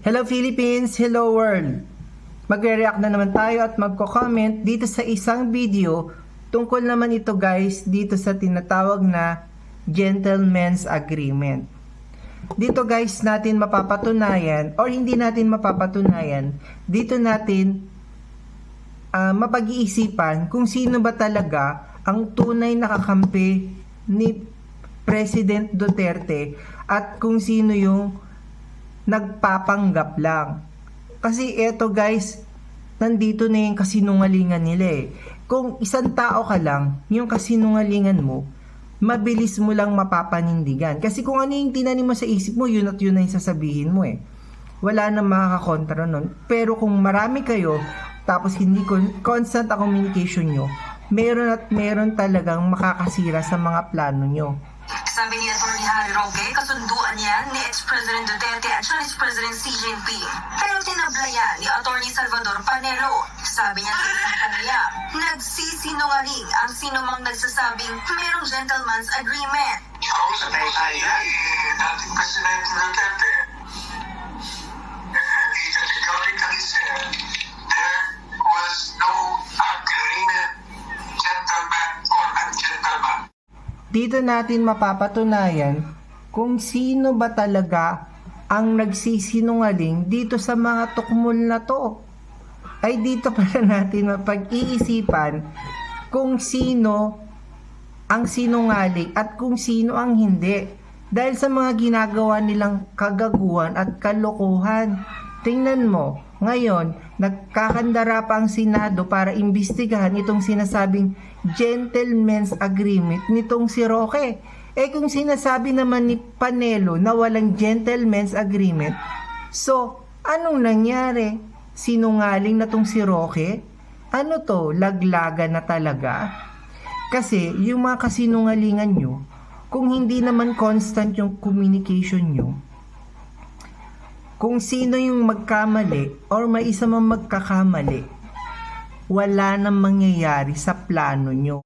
Hello Philippines! Hello world! Magre-react na naman tayo at magko-comment dito sa isang video tungkol naman ito guys dito sa tinatawag na Gentleman's Agreement. Dito guys natin mapapatunayan or hindi natin mapapatunayan, dito natin ah, mapag-iisipan kung sino ba talaga ang tunay na kakampi ni President Duterte at kung sino yung nagpapanggap lang. Kasi eto guys, nandito na yung kasinungalingan nila eh. Kung isang tao ka lang, yung kasinungalingan mo, mabilis mo lang mapapanindigan. Kasi kung ano yung tinanim mo sa isip mo, yun at yun na yung sasabihin mo eh. Wala na makakakontra nun. Pero kung marami kayo, tapos hindi constant ang communication nyo, meron at meron talagang makakasira sa mga plano nyo. Sabi ni Atty. Harry Roque, kasunduan yan ni ex-President Duterte at Vice President Xi Jinping. Pero tinablayan ni Atty. Salvador Panelo. Sabi niya sa isang panayam, nagsisinungaling ang sinumang nagsasabing merong gentleman's agreement. Ko sa iya, eh, dating Presidente Duterte, eh, he categorically said there was no agreement, gentleman or ungentleman. dito natin mapapatunayan kung sino ba talaga ang nagsisinungaling dito sa mga tukmol na to. Ay dito pala natin mapag-iisipan kung sino ang sinungaling at kung sino ang hindi. Dahil sa mga ginagawa nilang kagaguhan at kalokohan. Tingnan mo, ngayon, nagkakandara pa ang Senado para imbestigahan itong sinasabing gentleman's agreement nitong si Roque. Eh kung sinasabi naman ni Panelo na walang gentleman's agreement, so anong nangyari? Sinungaling na tong si Roque? Ano to? Laglaga na talaga? Kasi yung mga kasinungalingan nyo, kung hindi naman constant yung communication nyo, kung sino yung magkamali or may isa mang magkakamali, wala nang mangyayari sa plano nyo.